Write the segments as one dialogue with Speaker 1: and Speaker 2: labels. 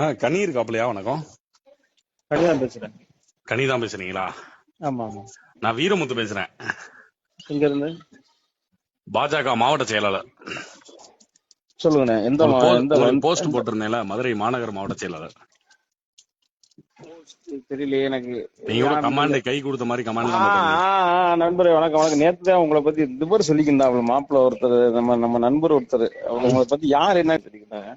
Speaker 1: ஆ கனி இருக்காப்லையா வணக்கம்.
Speaker 2: கனிதான் பேசுறேன்.
Speaker 1: கனி தான் பேசுறீங்களா?
Speaker 2: ஆமா ஆமா.
Speaker 1: நான் வீரமுத்து பேசுறேன்.
Speaker 2: இங்க இருந்து
Speaker 1: பாஜக மாவட்ட செயலாளர்.
Speaker 2: சொல்லுங்கண்ணே எந்த
Speaker 1: போஸ்ட் போட்டிருந்தேன்ல மதுரை மாநகர மாவட்ட செயலாளர்.
Speaker 2: தெரியலையே எனக்கு.
Speaker 1: நீங்க கூட கமாண்ட் கை கொடுத்த மாதிரி கமாண்ட் தான்
Speaker 2: நண்பரே வணக்கம் வணக்கம். நேத்து தான் உங்களை பத்தி இந்த பேர் சொல்லிக்கிந்தா அவள் மாப்பிள்ள ஒருத்தர் நம்ம நம்ம நண்பர் ஒருத்தர். அவர் உங்களை பத்தி யார் என்ன சொல்லிக்கிட்டாங்க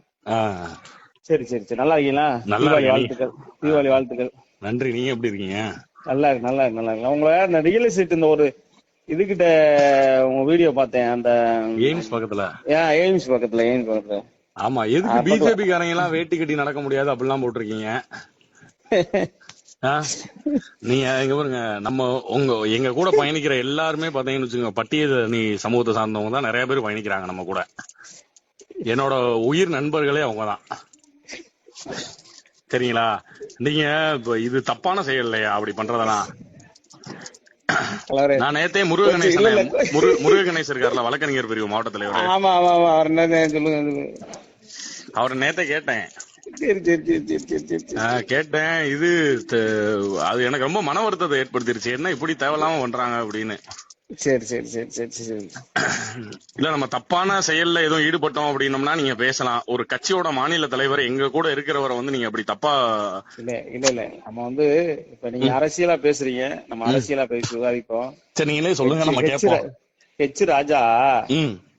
Speaker 2: சரி சரி சரி. நல்லா இருக்கீங்களா? தீபாவளி. வாழ்த்துக்கள். தீபாவளி வாழ்த்துக்கள்.
Speaker 1: நன்றி நீங்க எப்படி இருக்கீங்க?
Speaker 2: நல்லா இருக்கு நல்லா இருக்கு நல்லா இருக்கு. உங்களை இந்த ரியல் எஸ்டேட் இந்த ஒரு இதுகிட்ட உங்க வீடியோ பார்த்தேன். அந்த
Speaker 1: எய்ம்ஸ் பக்கத்துல.
Speaker 2: ஏன் எய்ம்ஸ் பக்கத்துல எய்ம்ஸ் பக்கத்துல.
Speaker 1: ஆமா எதுக்கு பிஜேபி காரங்க எல்லாம் வேட்டி கட்டி நடக்க முடியாது? அப்படிலாம் போட்டிருக்கீங்க? நீங்க இங்க பாருங்க நம்ம உங்க எங்க கூட பயணிக்கிற எல்லாருமே பாத்தீங்கன்னு வச்சுக்கோங்க பட்டியல் நீ சமூகத்தை சார்ந்தவங்க தான் நிறைய பேர் பயணிக்கிறாங்க நம்ம கூட. என்னோட உயிர் நண்பர்களே அவங்க தான் சரிங்களா நீங்க இப்ப இது தப்பான செயல் இல்லையா? அப்படி பண்றதெல்லாம். நான் நேத்தே முருக கணேசன் முருக கணேசன் இருக்காருல்ல வழக்கறிஞர் பிரிவு மாவட்ட தலைவர்
Speaker 2: ஆமா ஆமா ஆமா. அவர் சொல்லுங்க.
Speaker 1: அவர் நேத்தே கேட்டேன். கேட்டேன். இது அது எனக்கு ரொம்ப மன வருத்தத்தை ஏற்படுத்திருச்சு. என்ன இப்படி தேவையில்லாம பண்றாங்க அப்படின்னு.
Speaker 2: சரி சரி சரி சரி சரி.
Speaker 1: இல்ல நம்ம தப்பான செயல்ல எதுவும் ஈடுபட்டோம் அப்படின்னம்னா நீங்க பேசலாம். ஒரு கட்சியோட மாநில தலைவர் எங்க கூட இருக்கிறவரை வந்து நீங்க அப்படி தப்பா
Speaker 2: இல்ல இல்ல இல்ல. நம்ம வந்து இப்ப நீங்க அரசியலா பேசுறீங்க. நம்ம அரசியலா பேசி விவாதிப்போம்.
Speaker 1: சரி நீங்களே சொல்லுங்க நம்ம கேட்போம்.
Speaker 2: ஹெச் ராஜா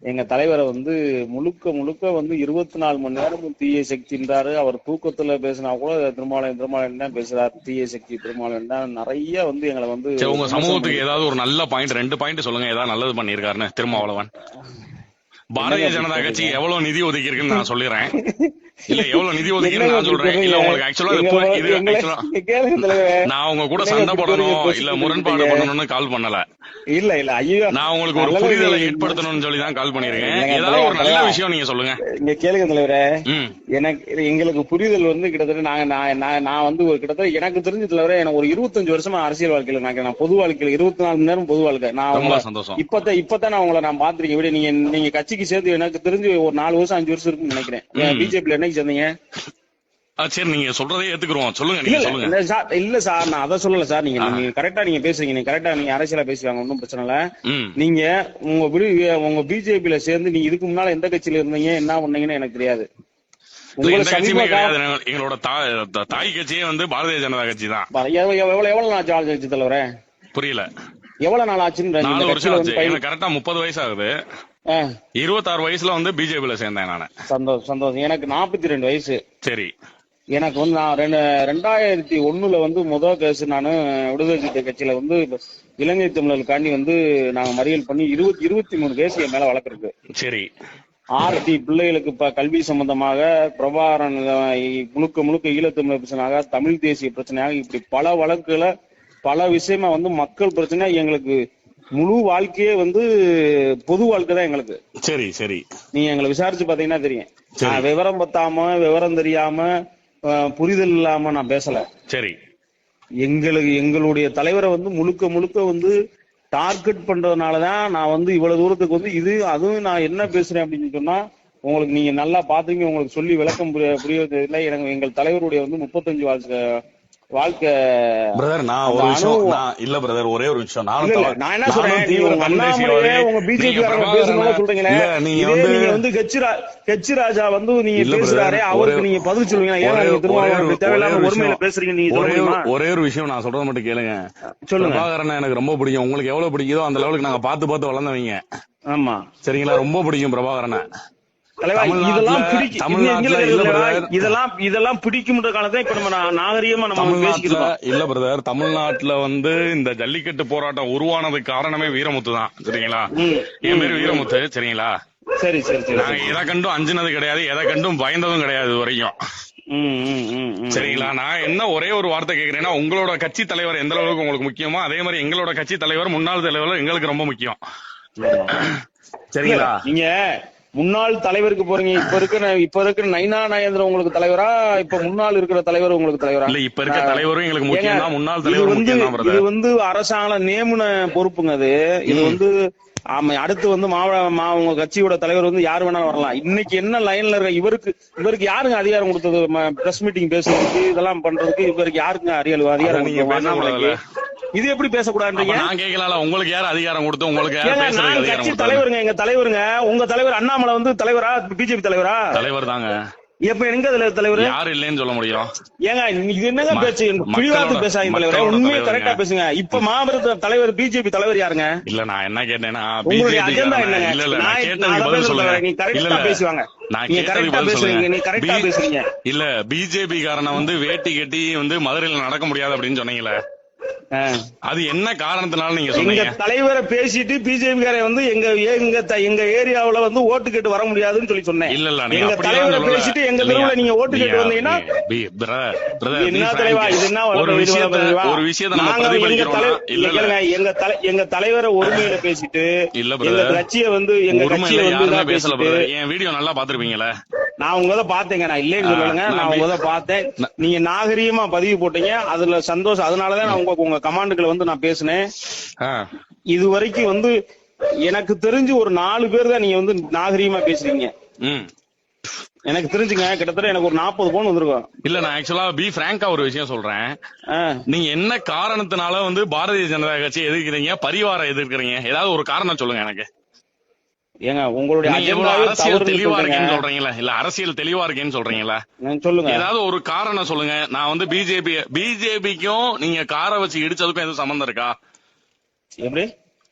Speaker 2: எங்க தலைவரை வந்து முழுக்க முழுக்க வந்து இருபத்தி நாலு மணி நேரமும் தீய சக்தின்றாரு அவர் தூக்கத்துல பேசினா கூட திருமாவளவன் திருமாவளவன் தான் பேசுறாரு. தீய சக்தி திருமாவளவன் தான். நிறைய வந்து எங்களை வந்து
Speaker 1: உங்க சமூகத்துக்கு ஏதாவது ஒரு நல்ல பாயிண்ட் ரெண்டு பாயிண்ட் சொல்லுங்க. ஏதாவது நல்லது பண்ணிருக்காருன்னு திருமாவளவன். பாரதிய ஜனதா கட்சி எவ்வளவு நிதி ஒதுக்கி இருக்குன்னு நான் சொல்லிடுறேன். இல்ல எவ்வளவு நிதி ஒதுக்கி நான் சொல்றேன். இல்ல உங்களுக்கு ஆக்சுவலா
Speaker 2: எங்களை-
Speaker 1: இது
Speaker 2: எங்களை-
Speaker 1: ஆக்சுவலா
Speaker 2: கேளுங்க தலைவரே.
Speaker 1: நான் உங்க கூட சண்டை போடணும் இல்ல? முரண்பாடு பண்ணணும்னு கால் பண்ணல.
Speaker 2: இல்ல இல்ல ஐயோ
Speaker 1: நான் உங்களுக்கு ஒரு புரிதலை. ஏற்படுத்தணும்னு சொல்லி தான் கால் பண்ணிருக்கேன் ஏதாவது ஒரு நல்ல. விஷயம் நீங்க சொல்லுங்க.
Speaker 2: இங்க கேளுங்க தலைவரே. எனக்கு எங்களுக்கு புரிதல் வந்து கிட்டத்தட்ட நாங்க நான் நான் நான் வந்து ஒரு கிட்டத்தட்ட எனக்கு தெரிஞ்ச தலைவரே எனக்கு ஒரு இருபத்தஞ்சு வருஷமா அரசியல் வாழ்க்கையில நான் நான் பொது வாழ்க்கையில இருபத்தி நாலு மணி நேரம் பொது வாழ்க்கை. நான்
Speaker 1: ரொம்ப சந்தோஷம்.
Speaker 2: இப்பதான் இப்பதான் நான் உங்களை நான் பாத்திருக்கேன் விட நீங்க நீங்க கட்சிக்கு சேர்த்து எனக்கு தெரிஞ்சு ஒரு நாலு வருஷம் அஞ்சு வருஷம் இருக்குன்னு நினைக்கிறேன்.
Speaker 1: ம்.
Speaker 2: பிஜேபில என்னைக்கு சேர்ந்தீங்க?
Speaker 1: சரி நீங்க சொல்றதே ஏத்துக்குறோம். சொல்லுங்க
Speaker 2: இல்ல
Speaker 1: நீங்க சொல்லுங்க.
Speaker 2: சார் இல்ல சார் நான் அதை சொல்லல சார். நீங்க. நீங்க கரெக்டா நீங்க பேசுறீங்க. நீங்க கரெக்டா நீங்க அரசியலா பேசுவாங்க ஒன்றும் பிரச்சனை இல்ல. நீங்க உங்க விடு உங்க பிஜேபில சேர்ந்து நீங்க இதுக்கு முன்னால எந்த கட்சியில இருந்தீங்க என்ன பண்ணீங்கன்னு எனக்கு தெரியாது.
Speaker 1: எங்களோட தாய் கட்சியே வந்து பாரதிய ஜனதா கட்சி தான்.
Speaker 2: எவ்வளவு எவ்வளவு நாள் ஆச்சு ஆட்சி தலைவரே?
Speaker 1: புரியல.
Speaker 2: எவ்வளவு நாள் ஆச்சுன்னு
Speaker 1: கரெக்டா முப்பது வயசு ஆகுது. இருபத்தாறு வயசுல வந்து பிஜேபியில சேர்ந்தேன் நானு.
Speaker 2: சந்தோஷம் சந்தோஷம் எனக்கு நாற்பத்தி ரெண்டு வயசு.
Speaker 1: சரி.
Speaker 2: எனக்கு வந்து நான் ரெண்டு ரெண்டாயிரத்தி ஒண்ணுல வந்து முதல் கேஸ் நான் விடுதலை கட்சியில வந்து இலங்கை தமிழர்களுக்காண்டி வந்து நாங்க மறியல் பண்ணி இருபத்தி இருபத்தி மூணு கேஸ் என் மேல வழக்கிருக்கு.
Speaker 1: சரி.
Speaker 2: ஆர்டி பிள்ளைகளுக்கு இப்ப கல்வி சம்பந்தமாக பிரபாகரன் முழுக்க முழுக்க ஈழத்தமிழர் பிரச்சனையாக தமிழ் தேசிய பிரச்சனையாக இப்படி பல வழக்குகளை பல விஷயமா வந்து மக்கள் பிரச்சனை எங்களுக்கு முழு வாழ்க்கையே வந்து பொது வாழ்க்கை தான் எங்களுக்கு.
Speaker 1: சரி சரி.
Speaker 2: நீங்க எங்களை விசாரிச்சு பாத்தீங்கன்னா தெரியும். விவரம் பத்தாம விவரம் தெரியாம புரிதல் இல்லாம நான் பேசல.
Speaker 1: சரி.
Speaker 2: எங்களுக்கு எங்களுடைய தலைவரை வந்து முழுக்க முழுக்க வந்து டார்கெட் பண்றதுனாலதான் நான் வந்து இவ்வளவு தூரத்துக்கு வந்து இது அதுவும் நான் என்ன பேசுறேன் அப்படின்னு சொன்னா உங்களுக்கு நீங்க நல்லா பாத்தீங்க உங்களுக்கு சொல்லி விளக்கம் புரிய இல்லை. எனக்கு எங்கள் தலைவருடைய வந்து முப்பத்தஞ்சு வாழ்க்கை
Speaker 1: பிரதர் நான் ஒரு விஷயம். நான் இல்ல பிரதர் ஒரே ஒரு விஷயம். நானும்
Speaker 2: நான் என்ன சொல்றேன்? உங்க பிஜேபி
Speaker 1: இல்ல, நீங்க வந்து
Speaker 2: நீங்க வந்து கட்சி ரா- கட்சி ராஜா வந்து நீங்க பேசுறாரே அவருக்கு நீங்க பதில் சொல்லுவீங்க ஏன்
Speaker 1: ஒரே-
Speaker 2: நீங்க திரும்ப தேவையில்லாம
Speaker 1: ஒரே ஒரு
Speaker 2: ஒருமையில
Speaker 1: விஷயம்.
Speaker 2: பேசுறீங்க நீங்க
Speaker 1: ஒரே ஒரு- ஒரே விஷயம் நான் சொல்றத மட்டும் கேளுங்க.
Speaker 2: சொல்லுங்க.
Speaker 1: பிரபாகரனை எனக்கு ரொம்ப பிடிக்கும். உங்களுக்கு எவ்வளவு பிடிக்குதோ அந்த லெவலுக்கு நாங்க பார்த்து பார்த்து வளர்ந்தவங்க.
Speaker 2: ஆமா.
Speaker 1: சரிங்களா? ரொம்ப பிடிக்கும் பிரபாகரனை.
Speaker 2: இதெல்லாம். இதெல்லாம் பிடிக்கும்ன்ற காலத்தை இப்ப நம்ம நா- நாகரிகமா நம்ம பேசிக்கிறோம்
Speaker 1: இல்ல பிரதர் தமிழ்நாட்டுல வந்து இந்த ஜல்லிக்கட்டு போராட்டம் உருவானதுக்கு காரணமே வீரமுத்து தான். சரிங்களா? என் பேரு வீரமுத்து சரிங்களா?
Speaker 2: சரி சரி சரி
Speaker 1: நாங்க எதை கண்டும் அஞ்சுனது கிடையாது எதை கண்டும் பயந்ததும் கிடையாது வரைக்கும். சரிங்களா? நான் என்ன ஒரே ஒரு வார்த்தை கேக்குறேன்னா உங்களோட கட்சி தலைவர் எந்த அளவுக்கு உங்களுக்கு முக்கியமோ அதே மாதிரி எங்களோட கட்சி தலைவர் முன்னாள் தலைவர் எங்களுக்கு ரொம்ப முக்கியம். சரிங்களா?
Speaker 2: நீங்க முன்னாள் தலைவருக்கு போறீங்க இப்ப இருக்கிற இப்ப இருக்கிற நைனா நயந்திரன் உங்களுக்கு தலைவரா? இப்ப முன்னாள் இருக்கிற தலைவர் உங்களுக்கு தலைவரா?
Speaker 1: இல்ல இப்ப இருக்க தலைவரும் எங்களுக்கு முக்கியம் முன்னாள்
Speaker 2: இது
Speaker 1: தலைவர்
Speaker 2: வந்து
Speaker 1: முக்கியம் தான்
Speaker 2: இது வந்து அரசாங்கம் நியமன பொறுப்புங்க அது. இது வந்து ஆமா அடுத்து வந்து மாவட்ட உங்க கட்சியோட தலைவர் வந்து யார் வேணாலும் வரலாம். இன்னைக்கு என்ன லைன்ல இருக்க இவருக்கு இவருக்கு யாருங்க அதிகாரம் கொடுத்தது? பிரஸ் மீட்டிங் பேசுறதுக்கு இதெல்லாம் பண்றதுக்கு இவருக்கு யாருங்க அதிகாரம் அதிகாரம்
Speaker 1: நீங்க.
Speaker 2: இது எப்படி பேசக்கூடாதுன்றீங்க?
Speaker 1: நான் கேட்கலாம்ல உங்களுக்கு யார் அதிகாரம் கொடுத்து உங்களுக்கு யார்
Speaker 2: கட்சி தலைவருங்க எங்க தலைவருங்க. உங்க தலைவர் அண்ணாமலை வந்து தலைவரா? பிஜேபி தலைவரா?
Speaker 1: தலைவர் தாங்க.
Speaker 2: எப்ப எங்க தலைவர் தலைவர்?
Speaker 1: யாரு இல்லைன்னு சொல்ல முடியும்?
Speaker 2: ஏங்க இது என்னங்க பேச்சு? பிடிவாதத்துக்கு பேசாதீங்க தலைவரே. உண்மையை. கரெக்டா பேசுங்க. இப்ப மாபெரும் தலைவர் பிஜேபி தலைவர் யாருங்க?
Speaker 1: இல்ல நான் என்ன கேட்டேன்னா
Speaker 2: உங்களுடைய அஜெண்டா என்னங்க?
Speaker 1: இல்ல இல்ல நான் கேட்டதுக்கு பதில் சொல்லுங்க
Speaker 2: கரெக்டா பேசுவாங்க. நீ கரெக்டா
Speaker 1: பி-
Speaker 2: பேசுறீங்க.
Speaker 1: இல்ல பிஜேபி காரனை வந்து வேட்டி கட்டி வந்து மதுரையில நடக்க முடியாது அப்படின்னு சொன்னீங்களே. அது என்ன காரணத்தினால நீங்க
Speaker 2: எங்க தலைவரை பேசிட்டு பிஜேபி காரை வந்து எங்க எங்க எங்க ஏரியாவுல வந்து ஓட்டு கேட்டு வர முடியாதுன்னு சொல்லி சொன்னேன்
Speaker 1: இல்ல இல்ல
Speaker 2: எங்க தலைவரை. பேசிட்டு எங்க? தெருவுல நீங்க ஓட்டு கேட்டு வந்தீங்கன்னா என்ன தலைவா
Speaker 1: frank.
Speaker 2: இது என்ன
Speaker 1: ஒரு விஷயத்த ஒரு விஷயத்த
Speaker 2: நாங்க எங்க தலைவர் எங்க தலை எங்க தலைவரை ஒருமையில பேசிட்டு
Speaker 1: இல்ல
Speaker 2: எங்க. கட்சியை வந்து எங்க கட்சியை வந்து
Speaker 1: பேசல. என் வீடியோ நல்லா பாத்திருப்பீங்களே
Speaker 2: நான் உங்களை பாத்தேங்க நான் இல்லைன்னு சொல்லலைங்க.
Speaker 1: நான்
Speaker 2: உங்களை பார்த்தேன். நீங்க நாகரீகமா பதிவு போட்டீங்க. அதுல சந்தோஷம். அதனாலதான் நான் உங்க உங்க கமாண்டுகளை வந்து நான் பேசினேன். இது வரைக்கும் வந்து எனக்கு தெரிஞ்சு ஒரு நாலு பேர் தான் நீங்க வந்து நாகரீகமா பேசுறீங்க. எனக்கு தெரிஞ்சுங்க. கிட்டத்தட்ட எனக்கு ஒரு நாற்பது பவுன் வந்திருக்கும்.
Speaker 1: இல்ல நான் ஆக்சுவலா பி பிராங்கா ஒரு விஷயம் சொல்றேன். நீங்க என்ன காரணத்தினால வந்து பாரதிய ஜனதா கட்சி எதிர்க்கிறீங்க? பரிவாரம் எதிர்க்கிறீங்க? ஏதாவது ஒரு காரணம் சொல்லுங்க எனக்கு.
Speaker 2: ஏங்க உங்களுடைய
Speaker 1: அரசியல் தெளிவா இருக்கேன்னு சொல்றீங்களா? இல்ல அரசியல் தெளிவா இருக்கேன்னு சொல்றீங்களா?
Speaker 2: சொல்லுங்க.
Speaker 1: ஏதாவது ஒரு காரணம் சொல்லுங்க. நான் வந்து பிஜேபி பிஜேபிக்கும் நீங்க காரை வச்சு இடிச்சதுக்கும் எதுவும் சம்பந்தம் இருக்கா?
Speaker 2: எப்படி?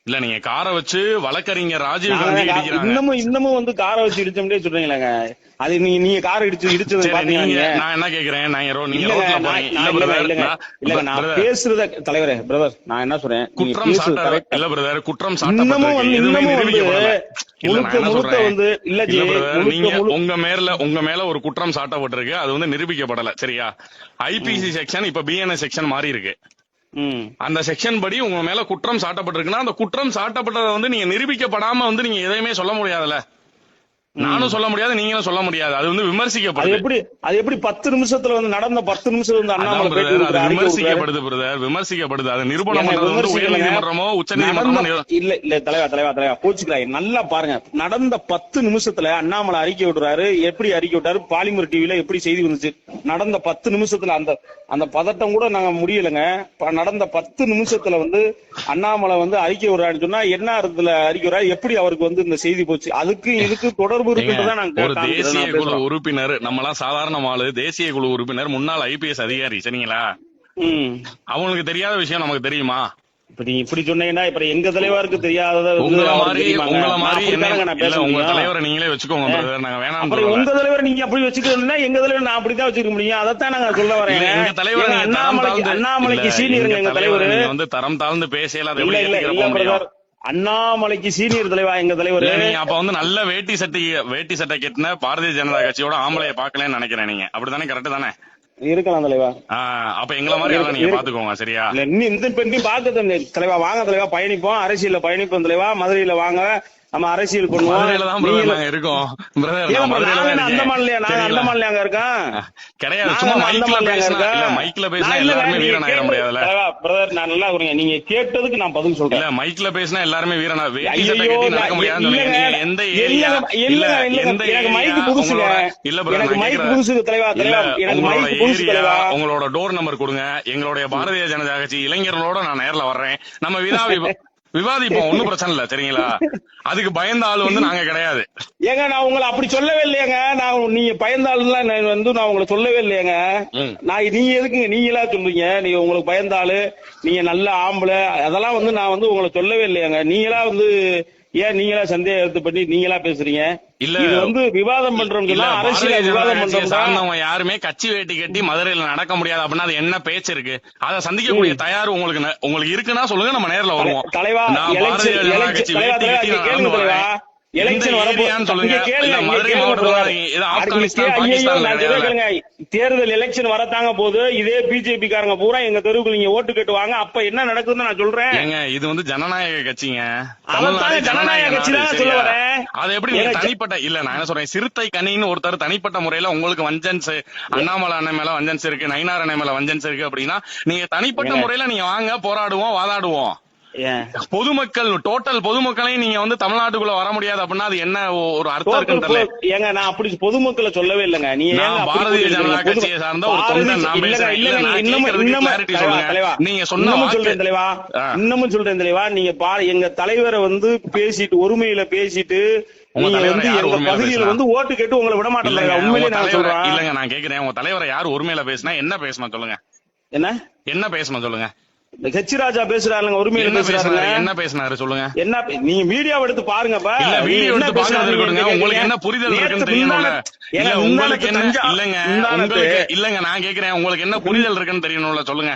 Speaker 1: இல்ல நீங்க காரை வச்சு வழக்கறிஞர் ராஜீவ் காந்தி
Speaker 2: இன்னமும் இன்னமும் வந்து காரை வச்சு இடிச்சோம்னே சொல்றீங்களாங்க? அது நீங்க நீங்க காரை இடிச்சு இடிச்சது
Speaker 1: நீங்க நான் என்ன கேக்குறேன்? நான் ரோ- நீங்க
Speaker 2: இல்லங்க,
Speaker 1: ரோட்ல
Speaker 2: நான்
Speaker 1: போறீங்க. இல்ல
Speaker 2: பேசுறத தலைவரே பிரதர் நான் என்ன சொல்றேன்?
Speaker 1: குற்றம் சாட்ட. இல்ல பிரதர் குற்றம்
Speaker 2: இன்னமும்
Speaker 1: சாட்டப்பட்டிருக்கு
Speaker 2: வந்து இன்னமும் வந்து முழுக்க முழுக்க வந்து இல்ல
Speaker 1: நீங்க உங்க மேல உங்க மேல ஒரு குற்றம் சாட்டப்பட்டிருக்கு. அது வந்து நிரூபிக்கப்படல. சரியா? ஐபிசி செக்ஷன் இப்ப பிஎன்எஸ் செக்ஷன் மாறி இருக்கு அந்த செக்ஷன் படி உங்க மேல குற்றம் சாட்டப்பட்டிருக்குன்னா அந்த குற்றம் சாட்டப்பட்டதை வந்து நீங்க நிரூபிக்கப்படாம வந்து நீங்க எதையுமே சொல்ல முடியாதுல்ல. நானும் சொல்ல முடியாது நீங்களும் சொல்ல முடியாது. அது வந்து விமர்சிக்கப்படுது.
Speaker 2: எப்படி அது எப்படி பத்து நிமிஷத்துல வந்து நடந்த பத்து நிமிஷம் வந்து அண்ணாமலை.
Speaker 1: விமர்சிக்கப்படுது பிரதர் விமர்சிக்கப்படுது. அதை நிரூபணம் பண்றது வந்து உயர்
Speaker 2: விமர்சிக்கலைங்க.
Speaker 1: நீதிமன்றமோ உச்ச நீதிமன்றமோ
Speaker 2: இல்ல இல்ல தலைவா தலைவா தலைவா கோச்சுக்கிறாய் நல்லா பாருங்க. நடந்த பத்து நிமிஷத்துல அண்ணாமலை அறிக்கை விடுறாரு. எப்படி அறிக்கை விட்டாரு? பாலிமர் டிவில எப்படி செய்தி வந்துச்சு? நடந்த பத்து நிமிஷத்துல அந்த அந்த பதட்டம் கூட நாங்க முடியலங்க. நடந்த பத்து நிமிஷத்துல வந்து அண்ணாமலை வந்து அறிக்கை விடுறாருன்னு சொன்னா என்ன அர்த்தத்துல அறிக்கை விடுறாரு? எப்படி அவருக்கு வந்து இந்த செய்தி போச்சு? அதுக்கு இதுக்கு தொடர்பு
Speaker 1: தேசிய குழு. உறுப்பினர் நம்மலாம் சாதாரண ஆளு தேசிய குழு உறுப்பினர் முன்னாள் ஐபிஎஸ் அதிகாரி சரிங்களா. அவங்களுக்கு தெரியாத விஷயம் நமக்கு தெரியுமா?
Speaker 2: இப்ப நீங்க இப்படி சொன்னீங்கன்னா இப்ப எங்க தலைவருக்கு தெரியாதத வந்து
Speaker 1: உங்கள மாதிரி? உங்கள மாதிரி உங்க. தலைவரை நீங்களே வச்சுக்கோங்க நாங்க சொல்லல.
Speaker 2: உங்க தலைவர் நீங்க அப்படி வச்சுக்கிறதுனா எங்க தலைவர் நான் அப்படித்தான் வச்சுக்க முடியும். அதைத்தான் நாங்க சொல்ல வரேன்
Speaker 1: எங்க தலைவர்
Speaker 2: அண்ணாமலைக்கு அண்ணாமலைக்கு சீனியருங்க எங்க தலைவர்
Speaker 1: வந்து தரம் தாழ்ந்து பேசல
Speaker 2: இல்ல இல்ல அண்ணாமலைக்கு சீனியர் தலைவா எங்க தலைவர்?
Speaker 1: அப்ப வந்து நல்ல வேட்டி சட்டை வேட்டி சட்டை கட்டின பாரதிய ஜனதா கட்சியோட ஆம்பளைய பாக்கலன்னு நினைக்கிறேன் நீங்க. அப்படித்தானே? கரெக்ட் தானே?
Speaker 2: இருக்கலாம் தலைவா.
Speaker 1: அப்ப எங்களை மாதிரி நீங்க பாத்துக்கோங்க சரியா?
Speaker 2: இல்ல இந்த பெண்ணி பார்க்க தலைவா வாங்க தலைவா பயணிப்போம். அரசியல்ல பயணிப்போம் தலைவா. மதுரையில வாங்க. நம்ம அரசியல் பண்ணுவோம்.
Speaker 1: பிரதர் இருக்கோம். பிரதர்
Speaker 2: அந்த
Speaker 1: இருக்கேன்.
Speaker 2: மாநிலையா அந்த இருக்கோம்
Speaker 1: கிடையாது. சும்மா மைக்ல பேசினா. இல்ல மைக்ல பேசினா எல்லாருமே வீரன் ஆயிட
Speaker 2: நான் நல்லா இருக்கிறீங்க நீங்க கேட்டதுக்கு நான் பதில்
Speaker 1: இல்ல
Speaker 2: சொல்றேன்
Speaker 1: மைக்ல பேசினா எல்லாருமே வீரனா நடக்க முடியாதுன்னு எந்த ஏரியா இல்ல எந்த
Speaker 2: மைக் புதுசுங்க.
Speaker 1: இல்ல நான்
Speaker 2: மைக். புதுசு தலைவா, தலைவா, எனக்கு மைக் புதுசு தலைவா.
Speaker 1: உங்களோட டோர் நம்பர் கொடுங்க. எங்களுடைய பாரதிய ஜனதா கட்சி இளைஞர்களோட நான் நேர்ல வர்றேன். நம்ம விதா விவா- விவாதிப்போம் ஒண்ணும் பிரச்சனை இல்ல சரிங்களா அதுக்கு பயந்த ஆள் வந்து நாங்க கிடையாது.
Speaker 2: ஏங்க நான் உங்களை அப்படி சொல்லவே இல்லையேங்க. நான் நீங்க நான் வந்து நான் உங்களை சொல்லவே இல்லையேங்க. நான் நீங்க எதுக்குங்க நீங்களா சொல்றீங்க? நீங்க உங்களுக்கு பயந்தாளு நீங்க நல்ல ஆம்பளை அதெல்லாம் வந்து நான் வந்து உங்களை சொல்லவே இல்லையாங்க. நீங்களா வந்து ஏன் நீங்களா சந்தேகத்தை பண்ணி நீங்களா பேசுறீங்க?
Speaker 1: இல்ல.
Speaker 2: இது வந்து விவாதம் பண்றோம்னு அரசியல விவாதம்
Speaker 1: சார்ந்தவங்க யாருமே கட்சி வேட்டி கட்டி மதுரையில நடக்க முடியாது அப்படின்னா அது என்ன பேச்சு இருக்கு? அதை சந்திக்கக்கூடிய தயார் உங்களுக்கு உங்களுக்கு இருக்குன்னா சொல்லுங்க நம்ம நேர்ல வருவோம்.
Speaker 2: தலைவா தேர்தல் எலெக்ஷன் வரத்தாங்க போது இதே பிஜேபி காரங்க பூரா எங்க தெருவுக்கு நீங்க ஓட்டு கேட்டுவாங்க அப்ப என்ன நடக்குதுன்னு நான் சொல்றேன்.
Speaker 1: இது வந்து ஜனநாயக கட்சிங்க.
Speaker 2: ஜனநாயக கட்சி தான் சொல்ல? வரேன்.
Speaker 1: அது எப்படி தனிப்பட்ட இல்ல நான் என்ன சொல்றேன். சிறுத்தை கனின்னு ஒருத்தர் தனிப்பட்ட முறையில உங்களுக்கு வஞ்சன்ஸ் அண்ணாமலை அண்ணன் மேல வஞ்சன்ஸ் இருக்கு நயினார் அண்ணன் மேல வஞ்சன்ஸ் இருக்கு அப்படின்னா நீங்க தனிப்பட்ட. முறையில நீங்க வாங்க போராடுவோம் வாதாடுவோம். பொதுமக்கள் டோட்டல் பொதுமக்களையும் நீங்க வந்து தமிழ்நாட்டுக்குள்ள வர முடியாது அப்படின்னா அது என்ன ஒரு அர்த்தம் இருக்குன்னு
Speaker 2: ஏங்க நான் அப்படி பொதுமக்களை சொல்லவே இல்லைங்க. நீ
Speaker 1: பாரதிய? ஜனதா கட்சியை சார்ந்த ஒரு நீங்க சொன்ன
Speaker 2: இன்னமும்
Speaker 1: வாக்கு-
Speaker 2: சொல்றேன் தலைவா. இன்னமும் சொல்றேன் தலைவா. நீங்க பாரு எங்க தலைவரை வந்து பேசிட்டு ஒருமையில பேசிட்டு நீங்க வந்து எங்க பகுதியில? வந்து ஓட்டு கேட்டு உங்களை விட தலைவா. உண்மையிலேயே நான்
Speaker 1: தலைவரை-
Speaker 2: சொல்றேன்.
Speaker 1: இல்லைங்க நான் கேக்குறேன். உங்க தலைவரை யார் உரிமையில பேசினா என்ன பேசணும் சொல்லுங்க.
Speaker 2: என்ன?
Speaker 1: என்ன பேசணும் சொல்லுங்க?
Speaker 2: ஹெச் ராஜா பேசுறாருங்க உரிமையில
Speaker 1: என்ன
Speaker 2: பேசுறாருங்க
Speaker 1: பேசினாரு என்ன பேசினாரு சொல்லுங்க.
Speaker 2: என்ன நீங்க வீடியோவை எடுத்து பாருங்கப்பா
Speaker 1: இல்ல வீடியோ எடுத்து
Speaker 2: கேக்குறீங்க.
Speaker 1: உங்களுக்கு என்ன புரிதல் இருக்குன்னு தெரியணும்ல இல்ல உங்களுக்கு என்ன இல்லங்க உங்களுக்கு இல்லங்க நான் கேக்குறேன். உங்களுக்கு என்ன புரிதல் இருக்குன்னு தெரியணும்ல சொல்லுங்க.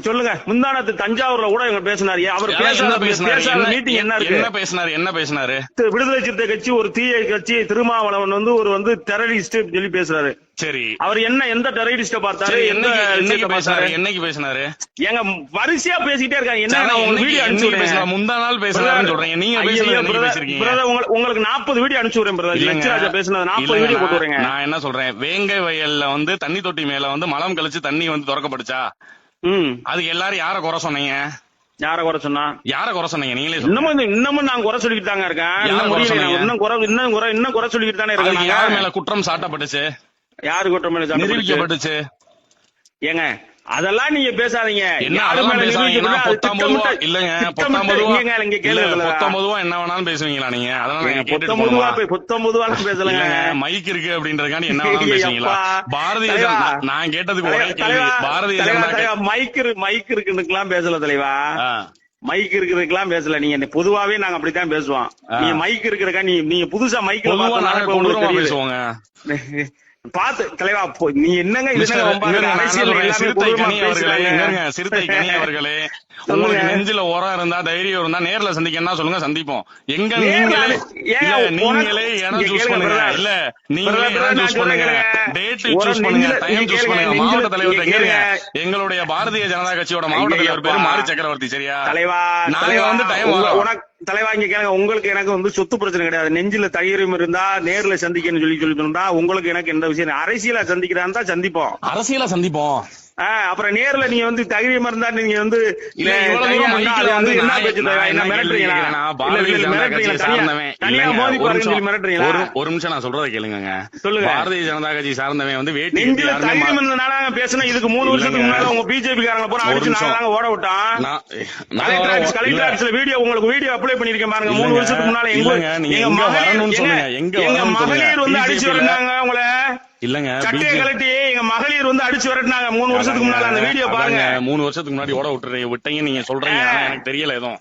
Speaker 2: சொல்லுங்க. முந்தானத்து தஞ்சாவூர்ல கூட இவங்க பேசினாரு. அவர் பேசாத மீட்டிங் என்ன இருக்கு?
Speaker 1: என்ன பேசினாரு? என்ன பேசினாரு?
Speaker 2: விடுதலை சிறுத்தை கட்சி ஒரு தீய கட்சி திருமாவளவன் வந்து ஒரு வந்து டெரரிஸ்ட் சொல்லி பேசுறாரு.
Speaker 1: சரி.
Speaker 2: அவர் என்ன எந்த டெரரிஸ்ட பார்த்தாரு?
Speaker 1: என்னைக்கு பேசினாரு? என்னைக்கு பேசினாரு?
Speaker 2: ஏங்க வரிசையா பேசிட்டே இருக்காங்க. என்ன
Speaker 1: என்னைக்கு-
Speaker 2: வீடியோ அனுப்பிச்சு
Speaker 1: முந்தா நாள் பேசினாருன்னு சொல்றீங்க. நீங்க பேசிருக்கீங்க?
Speaker 2: உங்களுக்கு நாற்பது வீடியோ அனுப்பிச்சு விடுறேன் பிரதர்.
Speaker 1: இல்லைங்க.
Speaker 2: எச் ராஜா பேசுனது நாற்பது வீடியோ போட்டு
Speaker 1: நான் என்ன சொல்றேன்? வேங்கை வயல்ல வந்து தண்ணி தொட்டி மேல வந்து மலம் கழிச்சு தண்ணி வந்து திறக்கப்படுச்சா அதுக்கு எல்லாரும் யார குறை சொன்னீங்க?
Speaker 2: யார குறை சொன்னா?
Speaker 1: யார குறை சொன்னீங்க? நீங்களே
Speaker 2: இன்னமும் இன்னமும் நான் குறை சொல்லிட்டு தாங்க இருக்கேன். இன்னும்
Speaker 1: குறை?
Speaker 2: இன்னும் குறை இன்னும் குறை சொல்லிட்டு தானே இருக்கேன்
Speaker 1: யார். மேல குற்றம் சாட்டப்பட்டுச்சு?
Speaker 2: யாரு குற்றம்?
Speaker 1: நிரூபிக்கப்பட்டுச்சு.
Speaker 2: ஏங்க அதெல்லாம் நீங்க பேசாதீங்க.
Speaker 1: இல்லங்க
Speaker 2: திட்டமிட்ட-
Speaker 1: பொத்தாம் பொதுவா
Speaker 2: இங்க கேளுங்க, இங்க
Speaker 1: இல்ல,
Speaker 2: கேளுங்க
Speaker 1: பொத்தாம் பொதுவா என்ன வேணாலும் பேசுவீங்களா நீங்க? அதெல்லாம் நாங்க கேட்டுட்டு
Speaker 2: பொத்தம் பொதுவா
Speaker 1: போகணுமா?
Speaker 2: போய் பொத்தம் பொதுவா பேசலங்க.
Speaker 1: மைக் இருக்கு அப்படின்றதுக்காண்டி என்ன வேணாலும் பேசுவீங்களா. பாரதிய நான் கேட்டதுக்கு ஒரே கேள்வி. பாரதிய
Speaker 2: மைக் மைக் இருக்குன்னுக்கெல்லாம் பேசல தலைவா. மைக் இருக்கிறதுக்கெல்லாம் பேசல. நீங்க பொதுவாவே நாங்க அப்படித்தான் பேசுவோம். நீங்க மைக் இருக்கிறக்கா நீங்க புதுசா தெரியுது.
Speaker 1: பேசுவோங்க.
Speaker 2: பாத்து தலைவா நீ என்னங்க
Speaker 1: என்ன
Speaker 2: அரசியல்
Speaker 1: சிறுத்தை கனி அவர்களே உங்களுக்கு நெஞ்சில உரம் இருந்தா தைரியம் இருந்தா நேர்ல சந்திக்கணும்னா சொல்லுங்க சந்திப்போம். எங்க நீங்களே நீங்களே இடம் சூஸ் பண்ணுங்க. இல்ல நீங்களே இடம் சூஸ் பண்ணுங்க. டேட் சூஸ் பண்ணுங்க டைம் சூஸ் பண்ணுங்க. மாவட்ட தலைவர்
Speaker 2: கேளுங்க.
Speaker 1: எங்களுடைய பாரதிய ஜனதா கட்சியோட மாவட்ட தலைவர் பேரு. மாரி சக்கரவர்த்தி சரியா?
Speaker 2: தலைவா
Speaker 1: நாங்க வந்து டைம்
Speaker 2: உனக்கு தலைவா இங்க கேளுங்க உங்களுக்கு எனக்கு வந்து சொத்து பிரச்சனை கிடையாது. நெஞ்சில தயிரும் இருந்தா நேர்ல சந்திக்கணும்னு சொல்லி சொல்லி சொன்னா உங்களுக்கு எனக்கு எந்த விஷயம் அரசியல சந்திக்கிறான் தான் சந்திப்போம்.
Speaker 1: அரசியல சந்திப்போம்.
Speaker 2: அப்புறம் நேர்ல நீங்க வந்து தைரியம் இருந்தா நீங்க வந்து
Speaker 1: ஒரு நிமிஷம். நான் சொல்றதை கேளுங்க
Speaker 2: சொல்லுங்க.
Speaker 1: பாரதிய ஜனதா கட்சி சார்ந்தவன் வந்து வேட்டி
Speaker 2: பேசுனா இதுக்கு மூணு வருஷத்துக்கு. முன்னால உங்க பிஜேபி காரங்க
Speaker 1: ஒரு
Speaker 2: அடிச்சு. நாங்க ஓட விட்டோம்.
Speaker 1: நான்
Speaker 2: கலெக்டர் ஆபீஸ்ல வீடியோ உங்களுக்கு வீடியோ அப்ளை பண்ணிருக்கேன் பாருங்க. மூணு வருஷத்துக்கு முன்னால எங்க
Speaker 1: நீங்க
Speaker 2: எங்க
Speaker 1: வரணும்னு சொல்லுங்க,
Speaker 2: எங்க-. மகளிர் வந்து அடிச்சு வரட்டாங்க உங்கள?
Speaker 1: இல்லங்க
Speaker 2: சட்டையை கலட்டி எங்க மகளிர் வந்து அடிச்சு வரட்டினாங்க. மூணு வருஷத்துக்கு முன்னால அந்த வீடியோ பாருங்க.
Speaker 1: மூணு வருஷத்துக்கு முன்னாடி ஓட விட்டுறீங்க விட்டீங்க நீங்க சொல்றீங்க எனக்கு தெரியல எதுவும்.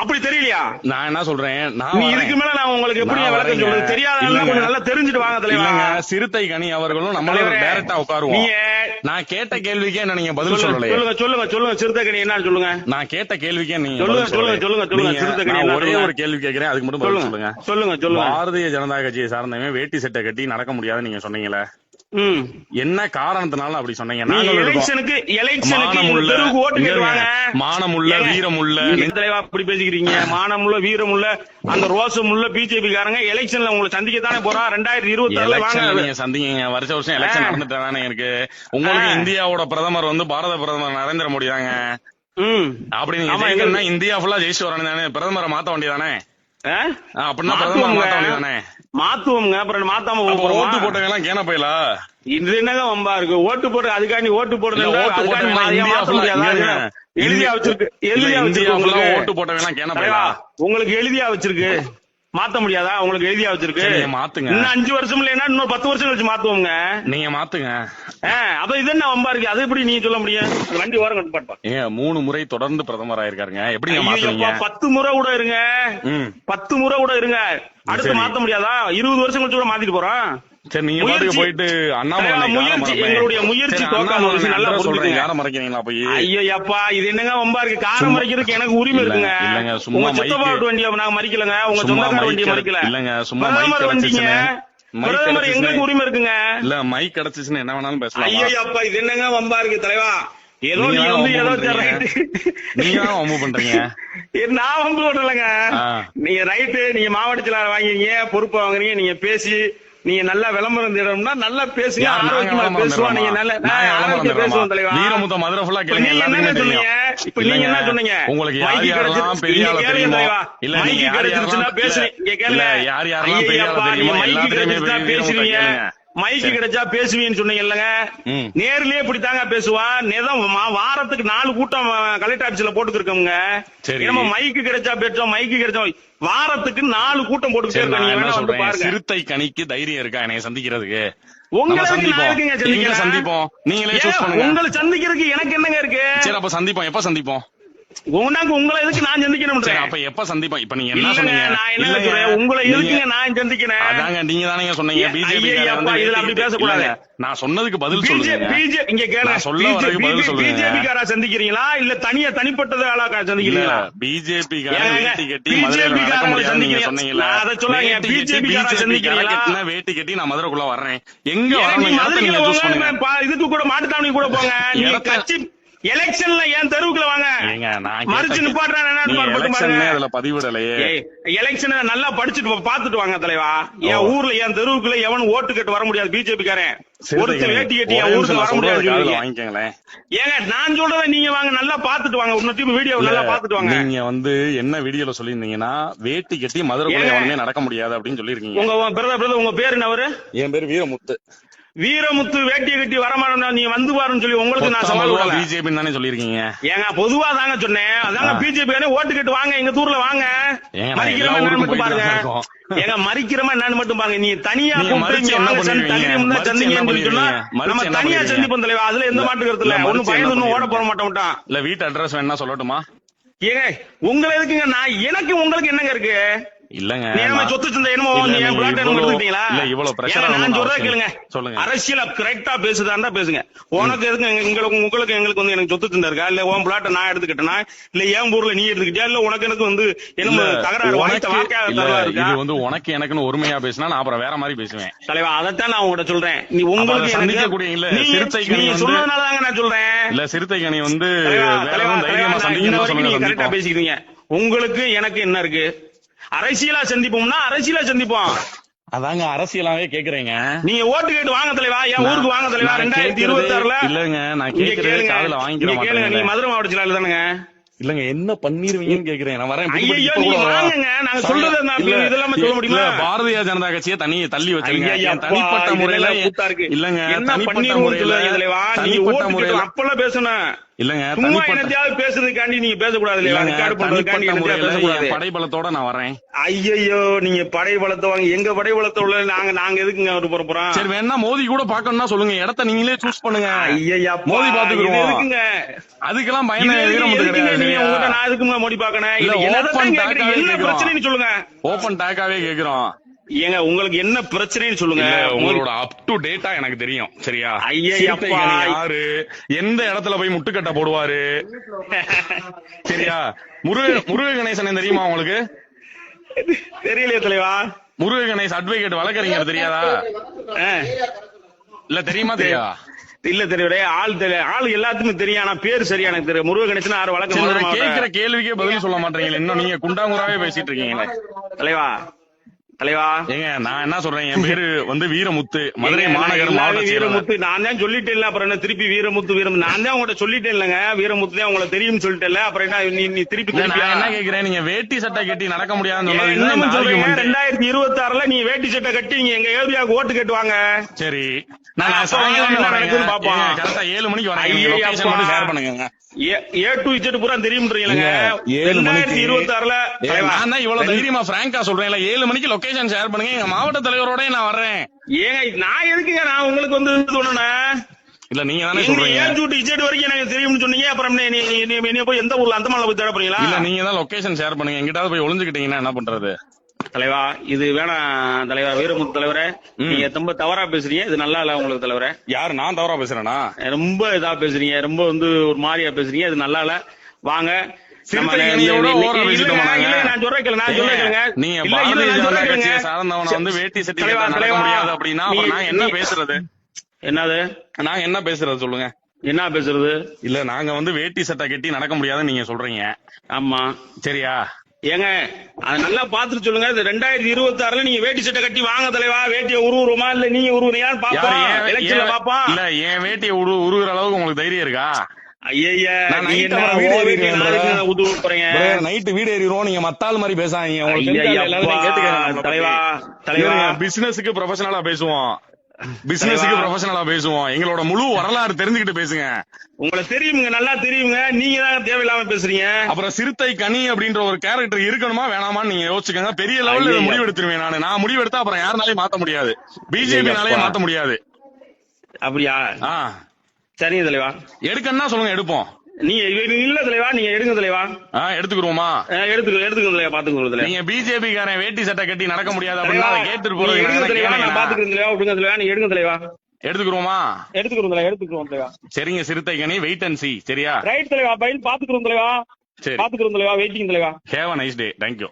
Speaker 2: அப்படி தெரியலையா?
Speaker 1: நான் என்ன சொல்றேன் நான்.
Speaker 2: இதுக்கு மேல நான் உங்களுக்கு எப்படி விளக்கம். சொல்றது? தெரியாத நல்லா தெரிஞ்சுட்டு வாங்க தலைவா.
Speaker 1: இல்லங்க சிறுத்தை கனி அவர்களும்
Speaker 2: தலைவரே,
Speaker 1: டைரக்டா உட்காருவோம்.
Speaker 2: நீங்க
Speaker 1: நான் கேட்ட கேள்விக்கே என்ன நீங்க பதில்
Speaker 2: சொல்லுங்க
Speaker 1: சொல்லலையே?
Speaker 2: சொல்லுங்க சொல்லுங்க சொல்லுங்க சிறுத்தைக்கணி என்னன்னு சொல்லுங்க?
Speaker 1: நான் கேட்ட கேள்விக்கே நீங்க
Speaker 2: சொல்லுங்க. சொல்லுங்க, சொல்லுங்க,
Speaker 1: நீங்க-
Speaker 2: சிறுத்தை கனி
Speaker 1: நான்
Speaker 2: என்ன
Speaker 1: ஒரே
Speaker 2: சொல்லுங்க?
Speaker 1: ஒரு கேள்வி கேக்குறேன் அதுக்கு மட்டும்
Speaker 2: சொல்லுங்க
Speaker 1: சொல்லுங்க.
Speaker 2: சொல்லுங்க சொல்லுங்க.
Speaker 1: பாரதிய ஜனதா கட்சியை சார்ந்தவன் வேட்டி சட்டை கட்டி நடக்க முடியாதுன்னு நீங்க சொன்னீங்களே. என்ன காரணத்தினால அப்படி சொன்னீங்க.
Speaker 2: எலெக்ஷனுக்கு எலெக்ஷனுக்கு
Speaker 1: மானமுள்ள வீரமுள்ள.
Speaker 2: தலைவா அப்படி பேசிக்கிறீங்க? மானமுள்ள வீரமுள்ள அந்த ரோசமுள்ள பிஜேபி காரங்க எலெக்ஷன்ல உங்களை சந்திக்கத்தானே போறா? ரெண்டாயிரத்தி இருபத்தி
Speaker 1: எலெக்ஷன்
Speaker 2: வாங்க.
Speaker 1: நீங்க சந்திங்க வருஷ வருஷம் எலெக்ஷன். நடந்துட்டு தானே இருக்கு. உங்களுக்கு. இந்தியாவோட பிரதமர் வந்து பாரத பிரதமர் நரேந்திர மோடி தாங்க. அப்படி நீங்க இந்தியா ஃபுல்லா ஜெயிச்சு வரணும் தானே. பிரதமரை மாத்த வேண்டியதானே
Speaker 2: ஆ?
Speaker 1: ஆ, அப்படின்னா பிரதமர் மாத்த
Speaker 2: மாத்துவோங்க
Speaker 1: வேண்டியதானே
Speaker 2: மாத்துவோங்க அப்புறம் மாத்தாம?
Speaker 1: ஓட்டு போட்டவங்க எல்லாம் கேன போயிலா?
Speaker 2: இது என்னங்க வம்பா இருக்கு? ஓட்டு போட்டு அதுக்காண்டி ஓட்டு போடுறது. எழுதியா வச்சிருக்கு எழுதியா வச்சிருக்கு
Speaker 1: ஓட்டு போட்டவங்க எல்லாம் கேன போயிலா?
Speaker 2: உங்களுக்கு எழுதியா வச்சிருக்கு? மாத்த முடியாதா? உங்களுக்கு எழுதியா வச்சிருக்கு
Speaker 1: மாத்துங்க.
Speaker 2: இன்னும் அஞ்சு வருஷம் இல்லைன்னா இன்னும் பத்து வருஷம் கழிச்சு மாத்துவோங்க
Speaker 1: நீங்க மாத்துங்க.
Speaker 2: அப்ப இது என்ன வம்பா இருக்கு? அது எப்படி நீங்க சொல்ல முடியும்? வண்டி ஓரம் கட்டு பாட்டுப்பா
Speaker 1: ஏங்க மூணு முறை தொடர்ந்து பிரதமர் ஆயிருக்காருங்க.
Speaker 2: ஐயையப்பா,
Speaker 1: மாத்துவீங்க
Speaker 2: பத்து முறை கூட இருங்க. பத்து முறை கூட இருங்க. அடுத்து. மாத்த முடியாதா? இருபது வருஷம் கழிச்சு கூட மாத்திட்டு போறோம்.
Speaker 1: சரி நீங்க பாட்டுக்கு போயிட்டு அண்ணாமலை
Speaker 2: முயற்சி? எங்களுடைய முயற்சி நல்லா
Speaker 1: சொல்றேன்
Speaker 2: புரிஞ்சுக்கங்க.
Speaker 1: யாரை மறைக்கிறீங்களா போய்
Speaker 2: ஐயப்பா இது என்னங்க வம்பா இருக்கு? காரம்
Speaker 1: சும்மா-
Speaker 2: மறிக்கிறதுக்கு எனக்கு உரிமை இருக்குங்க.
Speaker 1: இல்லங்க, சும்மா
Speaker 2: வண்டியை நாங்க மறிக்கலங்க. உங்க
Speaker 1: சும்மா
Speaker 2: சொந்தக்கார வண்டியை மறிக்கல.
Speaker 1: இல்லங்க, சும்மா மைக்
Speaker 2: வண்டிங்க. எங்களுக்கு உரிமை இருக்குங்க.
Speaker 1: இல்ல மைக் கிடைச்சிச்சுன்னு என்ன வேணாலும் பேசலாம்.
Speaker 2: ஐயப்பா இது என்னங்க வம்பா இருக்கு தலைவா? ஏதோ
Speaker 1: நீங்க
Speaker 2: நீ வந்து ஏதோ.
Speaker 1: நீங்க வம்பு பண்றீங்க?
Speaker 2: நான் வம்பு
Speaker 1: ஆ.
Speaker 2: நீங்க ரைட்டு நீங்க மாவட்ட செயலாளர் வாங்குறீங்க பொறுப்பு வாங்குறீங்க நீங்க பேசி நீங்க நல்லா விளம்பரம் தேடணும்னா நல்லா பேசுங்க ஆரோக்கியமா பேசுவோம் நீங்க? நல்ல ஆரோக்கியம்? பேசுவோம் தலைவா
Speaker 1: வீரமுத்த மதுரை
Speaker 2: இப்ப
Speaker 1: கேளுங்க,
Speaker 2: என்ன சொன்னீங்க. இப்ப நீங்க என்ன சொன்னீங்க
Speaker 1: உங்களுக்கு யார் யாரெல்லாம். பெரிய ஆளு தெரியுமோ? இல்ல, நீங்க யார் யாரெல்லாம்
Speaker 2: பேசுறீங்க. கேளுங்க.
Speaker 1: யார் யாரெல்லாம் பெரிய ஆளு தெரியுமோ?
Speaker 2: நீங்க மைக்கு மைக்கு. கிடைச்சா பேசுவீங்கன்னு சொன்னீங்கல்லங்க
Speaker 1: ம்.
Speaker 2: நேர்லயே இப்படித்தாங்க பேசுவான் நேரம் மா- வாரத்துக்கு நாலு கூட்டம் கலெக்டர் ஆபீஸ்ல போட்டுருக்கோங்க
Speaker 1: சரி.
Speaker 2: நம்ம மைக்கு கிடைச்சா பேசோம் மைக்கு கிடைச்சோம் வாரத்துக்கு நாலு கூட்டம்
Speaker 1: என்ன
Speaker 2: பாருங்க.
Speaker 1: சிறுத்தை கணிக்கு தைரியம் இருக்கா? என்னைய சந்திக்கிறதுக்கு. சந்திப்போம். நீங்களே சூஸ் பண்ணுங்க.
Speaker 2: உங்களை சந்திக்கிறதுக்கு எனக்கு என்னங்க இருக்கு?
Speaker 1: சரி அப்ப சந்திப்போம். எப்ப சந்திப்போம்?
Speaker 2: உனக்கு உங்களை எதுக்கு நான் சந்திக்கணும்
Speaker 1: அப்ப எப்ப சந்திப்போம் இப்ப நீங்க என்ன சொன்னீங்க
Speaker 2: நான் என்ன சொல்றேன் உங்களை
Speaker 1: நீங்க-
Speaker 2: எதுக்குங்க நான் சந்திக்கிறேன்
Speaker 1: அதாங்க நீங்க தானே சொன்னீங்க பிஜேபி
Speaker 2: இதுல அப்படி பேசக்கூடாது.
Speaker 1: நான் சொன்னதுக்கு பதில் சொல்லுங்க
Speaker 2: பிஜே- இங்க.
Speaker 1: நான் சொல்ல வரதுக்கு பதில் சொல்லுங்க.
Speaker 2: பிஜேபி காரா சந்திக்கிறீங்களா இல்ல தனியா தனிப்பட்டது ஆளா
Speaker 1: இல்ல
Speaker 2: சந்திக்கிறீங்களா
Speaker 1: பிஜேபி வேட்டி கட்டி முடியாது நீங்க
Speaker 2: சந்திக்கிறீங்க.
Speaker 1: சொன்னீங்கல்ல
Speaker 2: நான் அதை BJP காரங்க
Speaker 1: BJP
Speaker 2: சந்திக்கிறீங்களா?
Speaker 1: கட்டினா வேட்டி கட்டி நான் மதுரைக்குள்ள வர்றேன் எங்க வரணும்
Speaker 2: மதுரைக்குள்ள
Speaker 1: நீங்க
Speaker 2: இதுக்கு கூட மாட்டுத்தாவணி கூட போங்க நீ
Speaker 1: இடத்த-
Speaker 2: கட்சி எலெக்ஷன்ல என் தெருவுக்குள்ள வாங்க? மறிச்சு பாருங்க.
Speaker 1: அதுல பதிவிடலையே.
Speaker 2: எலெக்ஷன் நல்லா படிச்சுட்டு பாத்துட்டு வாங்க தலைவா. என் ஊர்ல என் தெருவுக்குள்ள எவன் ஓட்டு கேட்டு வர முடியாது பிஜேபி காரன் ஒருத்தர் வேட்டி கட்டி என் ஊருக்கு வர முடியாது ஏங்க நான் சொல்றத நீங்க வாங்க நல்லா பாத்துட்டு வாங்க. உன்ன திருப்பி வீடியோ நல்லா பாத்துட்டு வாங்க.
Speaker 1: நீங்க வந்து என்ன வீடியோல சொல்லியிருந்தீங்கன்னா வேட்டி கட்டி மதுரைக்குள்ள? எவனுமே நடக்க முடியாது அப்படின்னு சொல்லியிருக்கீங்க.
Speaker 2: உங்க பிரதர் பிரதர் உங்க பேர் என்ன அவரு?
Speaker 1: என் பேரு வீரமுத்து.
Speaker 2: வீரமுத்து வேட்டியை கட்டி வரமாட்டா நீ வந்து பாருன்னு சொல்லி உங்களுக்கு நான் சவால்
Speaker 1: பிஜேபி தானே சொல்லியிருக்கீங்க?
Speaker 2: ஏங்க பொதுவா தாங்க சொன்னேன். அதாங்க. பிஜேபி ஓட்டு கேட்டு வாங்க எங்க ஊர்ல வாங்க. மறிக்கிறமா என்னன்னு மட்டும் பாருங்க. ஏங்க மறிக்கிறமா என்னன்னு மட்டும் பாருங்க. நீ தனியா சந்திங்கன்னு சொன்னா நம்ம தனியா? சந்திப்போம் தலைவா. அதுல எந்த மாட்டு கருத்து இல்ல.
Speaker 1: என்ன
Speaker 2: பயந்து ஓட போட
Speaker 1: பண்ணுவீங்க?
Speaker 2: மாட்டோம் விட்டான்
Speaker 1: இல்ல வீட்டு அட்ரஸ் வேணா சொல்லட்டுமா?
Speaker 2: ஏங்க உங்களை எதுக்குங்க நான் எனக்கு உங்களுக்கு என்னங்க இருக்கு?
Speaker 1: இல்லங்க
Speaker 2: சொத்து சந்தை என்னமோ என் பிளாட் என்னமோ எடுத்துக்கிட்டீங்களா?
Speaker 1: இல்ல, இவ்வளவு
Speaker 2: ஏங்க, நான் சொல்றத கேளுங்க.
Speaker 1: சொல்லுங்க.
Speaker 2: அரசியல கரெக்டா பேசுதா இருந்தா பேசுங்க. உனக்கு எதுக்கு எங்களுக்கு உங்களுக்கு எங்களுக்கு வந்து எனக்கு சொத்து சந்தை இருக்கா? இல்ல உன் பிளாட்ட நான் எடுத்துக்கிட்டேனா? இல்ல என் ஊர்ல நீ எடுத்துக்கிட்டியா? இல்ல உனக்கு எனக்கு வந்து என்ன தகராறு வாய்த்த
Speaker 1: உனக்கு-
Speaker 2: வாக்கா
Speaker 1: இது வந்து உனக்கு எனக்குன்னு ஒருமையா பேசினா நான் அப்புறம் வேற மாதிரி பேசுவேன்.
Speaker 2: தலைவா அதைத்தான் நான் உங்கள்ட்ட சொல்றேன். நீ உங்களுக்கு
Speaker 1: அதை சந்திக்கக்கூடிய இல்ல, சிறுத்தை வந்து-
Speaker 2: சொன்னதுனாலதாங்க நான் சொல்றேன்.
Speaker 1: இல்ல சிறுத்தை கனி வந்து வேற தைரியமா சந்திக்கணும் சொல்லுங்க
Speaker 2: நீங்க கரெக்டா. பேசிக்கிறீங்க உங்களுக்கு எனக்கு என்ன இருக்கு? அரசியலா சந்திப்போம்னா அரசியலா சந்திப்போம்.
Speaker 1: அதாங்க அரசியலாவே கேக்குறீங்க.
Speaker 2: நீங்க ஓட்டு கேட்டு வாங்க தலைவா. என் ஊருக்கு வாங்க தலைவா. ரெண்டாயிரத்தி இருபத்தி ஆறுல
Speaker 1: இல்லங்க நான் கேக்குறது
Speaker 2: கேளுங்க.
Speaker 1: காதுல வாங்கிக்கிற
Speaker 2: இங்க கேளுங்க. நீங்க மதுரை மாவட்ட செயலாளர் தானுங்க.
Speaker 1: இல்லங்க என்ன பண்ணிருவீங்கன்னு கேக்குறேன். நான் வரேன் இப்ப
Speaker 2: நீங்க? வாங்குங்க. நாங்க சொல்றதை இதெல்லாம சொல்ல முடியுமா?
Speaker 1: பாரதிய ஜனதா கட்சியை தனி தள்ளி வச்சிருங்க. தனிப்பட்ட முறையில? இல்லங்க
Speaker 2: என்ன சொல்லுங்க தலைவா? நீங்க ஓட்டு அப்பெல்லாம் பேசணும்
Speaker 1: இல்லங்க
Speaker 2: சும்மா என்னத்தையாவது பேசுறதுக்காண்டி நீங்க பேசக்கூடாது இல்லையா? ரெக்கார்டு பண்றதுக்காண்டி பேசக்கூடாது.
Speaker 1: படைபலத்தோட நான் வரேன்
Speaker 2: ஐயையோ நீங்க படை பலத்தை வாங்க. எங்க படை பலத்தை உள்ள நாங்க நாங்க எதுக்குங்க ஒரு போற போறோம்?
Speaker 1: சரி வேணா மோதி கூட பாக்கணும்னா சொல்லுங்க. இடத்த நீங்களே சூஸ் பண்ணுங்க.
Speaker 2: ஐயையப்பா,
Speaker 1: மோதி
Speaker 2: இது
Speaker 1: பாத்துக்கிடுவோம்
Speaker 2: எதுக்குங்க?
Speaker 1: அதுக்கெல்லாம் பயணம்
Speaker 2: நீங்க? உங்ககிட்ட நான் எதுக்குங்க மோடி பாக்கணும் என்ன. பிரச்சனைன்னு சொல்லுங்க.
Speaker 1: ஓபன் டாக்காவே கேக்குறோம்.
Speaker 2: ஏங்க உங்களுக்கு என்ன பிரச்சனைன்னு சொல்லுங்க.
Speaker 1: உங்களோட அப் டு டேட்டா எனக்கு தெரியும் சரியா? யாரு? எந்த இடத்துல போய் முட்டுக்கட்டை போடுவாரு? சரியா? முருக முருக கணேசன் தெரியுமா உங்களுக்கு?
Speaker 2: தெரியலையே தலைவா.
Speaker 1: முருக கணேஷ் அட்வொகேட் வழக்கறிஞர் தெரியாதா. இல்ல தெரியுமா தெரியா?
Speaker 2: இல்ல தெரியல ஆள் தெரிய ஆள் எல்லாத்துக்குமே தெரியும் ஆனா பேர் சரியா எனக்கு தெரியும் முருக கணேசன் ஆறு வழக்கம் மாவட்ட
Speaker 1: கேள்விக்கே பதில் சொல்ல மாட்டீங்களே இன்னும் நீங்க குண்டாங்குறாவே பேசிட்டு இருக்கீங்களே.
Speaker 2: தலைவா. தலைவா.
Speaker 1: ஏங்க நான் என்ன சொல்றேன்? என் பேரு வந்து வீரமுத்து. மதுரை மாநகர் மாவட்ட
Speaker 2: வீரமுத்து. நான் தான் சொல்லிட்டேன் அப்புறம் என்ன திருப்பி வீரமுத்து வீரம்? நான் தான் உங்கள்ட்ட சொல்லிட்டேன் இல்லங்க வீரமுத்து தான் உங்களுக்கு தெரியும்னு சொல்லிட்டேன் அப்புறம் என்ன நீ நீ திருப்பி?
Speaker 1: என்ன கேக்குறேன்? நீங்க வேட்டி சட்டை கட்டி நடக்க முடியாதுன்னு
Speaker 2: சொல்றீங்க. ரெண்டாயிரத்தி இருபத்தி ஆறுல நீ வேட்டி சட்டை கட்டி நீங்க எங்க ஏரியாவுக்கு ஓட்டு கேட்டுவாங்க.
Speaker 1: சரி. ஏழு மணிக்கு வரேன். ஷேர் பண்ணுங்க.
Speaker 2: ஏ டு இஜெட் பூரா தெரியும்ன்றீங்களங்க.
Speaker 1: ஏழு மணிக்கு
Speaker 2: இருபத்தி ஆறுல
Speaker 1: நான் தான் இவ்வளவு தைரியமா பிராங்கா சொல்றேன்ல. ஏழு மணிக்கு லொகேஷன் ஷேர் பண்ணுங்க. எங்க மாவட்ட தலைவரோட நான் வர்றேன்.
Speaker 2: ஏங்க நான் எதுக்குங்க? நான் உங்களுக்கு வந்து பண்ணணும்
Speaker 1: இல்ல நீங்க தானே சொல்றீங்க.
Speaker 2: ஏன் சூட்டு இஜெட் வரைக்கும் எனக்கு தெரியும்னு சொன்னீங்க. அப்புறம் நீ- போய் எந்த ஊர்ல அந்த போய் தேட போறீங்களா?
Speaker 1: இல்ல நீங்க தான் லொகேஷன் ஷேர் பண்ணுங்க. எங்கிட்டாவது போய் ஒளிஞ்சுக்கிட்டீங்கன்னா என்ன பண்றது?
Speaker 2: தலைவா இது வேணாம் தலைவா வீரமுத்து தலைவரே. நீங்க ரொம்ப தவறா பேசுறீங்க இது நல்லா இல்ல உங்களுக்கு தலைவரே.
Speaker 1: யாரு நான் தவறா பேசுறேனா?
Speaker 2: ரொம்ப இதா பேசுறீங்க ரொம்ப வந்து ஒரு மாதிரியா பேசுறீங்க இது நல்லா இல்ல. வாங்க. நான் நான் நான்
Speaker 1: என்ன பேசுறது?
Speaker 2: என்னது?
Speaker 1: நாங்க என்ன பேசுறது சொல்லுங்க.
Speaker 2: என்ன பேசுறது?
Speaker 1: இல்ல நாங்க வந்து வேட்டி சட்டை கட்டி நடக்க முடியாதுன்னு நீங்க சொல்றீங்க.
Speaker 2: ஆமா.
Speaker 1: சரியா?
Speaker 2: ஏங்க அது நல்லா பாத்துட்டு சொல்லுங்க. இந்த ரெண்டாயிரத்தி இருபத்தி ஆறுல நீங்க வேட்டி சட்டை கட்டி வாங்க தலைவா. வேட்டியை உருவுறோமா இல்ல நீங்க உருவுறியான்னு பாப்போம்
Speaker 1: என்-
Speaker 2: எலெக்ஷன்ல பாப்போம்
Speaker 1: இல்ல என் வேட்டியை உரு உருகுற அளவுக்கு உங்களுக்கு தைரியம் இருக்கா? நைட்டு வீடு ஏறிடுவோம். நீங்க மத்தாள் மாதிரி பேசாதீங்க.
Speaker 2: தலைவா தலைவா.
Speaker 1: பிசினஸுக்கு ப்ரொஃபஷனலா பேசுவோம். பிசினஸுக்கு. ப்ரொஃபஷனலா பேசுவோம். எங்களோட முழு வரலாறு தெரிஞ்சுக்கிட்டு பேசுங்க.
Speaker 2: உங்களை தெரியுமுங்க நல்லா தெரியுங்க நீங்க தான் தேவையில்லாம பேசுறீங்க.
Speaker 1: அப்புறம் சிறுத்தை கனி அப்படின்ற ஒரு கேரக்டர் இருக்கணுமா வேணாமான்னு நீங்க யோசிச்சுக்கோங்க. பெரிய லெவல்ல. முடிவெடுத்துருவேன் நானு. நான் முடிவெடுத்தா அப்புறம் யாருனாலையும் மாத்த முடியாது. பிஜேபினாலே
Speaker 2: ஐயப்பா.
Speaker 1: மாத்த முடியாது.
Speaker 2: அப்படியா? சரிங்க தலைவா.
Speaker 1: எடுக்கன்னா சொல்லுங்க எடுப்போம்.
Speaker 2: நீங்க இல்ல தலைவா நீங்க எடுங்க தலைவா.
Speaker 1: எடுத்துக்கிறோமா
Speaker 2: எடுத்துக்க எடுத்துக்க தலைவா பாத்துக்கோங்க தலைவா.
Speaker 1: நீங்க பிஜேபி காரன் வேட்டி சட்டை கட்டி நடக்க முடியாது அப்படின்னா
Speaker 2: எடுங்க
Speaker 1: போறது
Speaker 2: தலைவா நான். பாத்துக்கிறேன் தலைவா விடுங்க தலைவா நீங்க எடுங்க தலைவா.
Speaker 1: எடுத்துக்கிறோமா
Speaker 2: எடுத்துக்கிறோம் தலைவா எடுத்துக்கிறோம் தலைவா.
Speaker 1: சரிங்க சிறுத்தை கனி வெயிட் அண்ட் சி சரியா?
Speaker 2: ரைட் தலைவா பயில் பாத்துக்கிறோம் தலைவா.
Speaker 1: சரி.
Speaker 2: பாத்துக்கிறோம் தலைவா வெயிட்டிங் தலைவா.
Speaker 1: Have a nice day thank you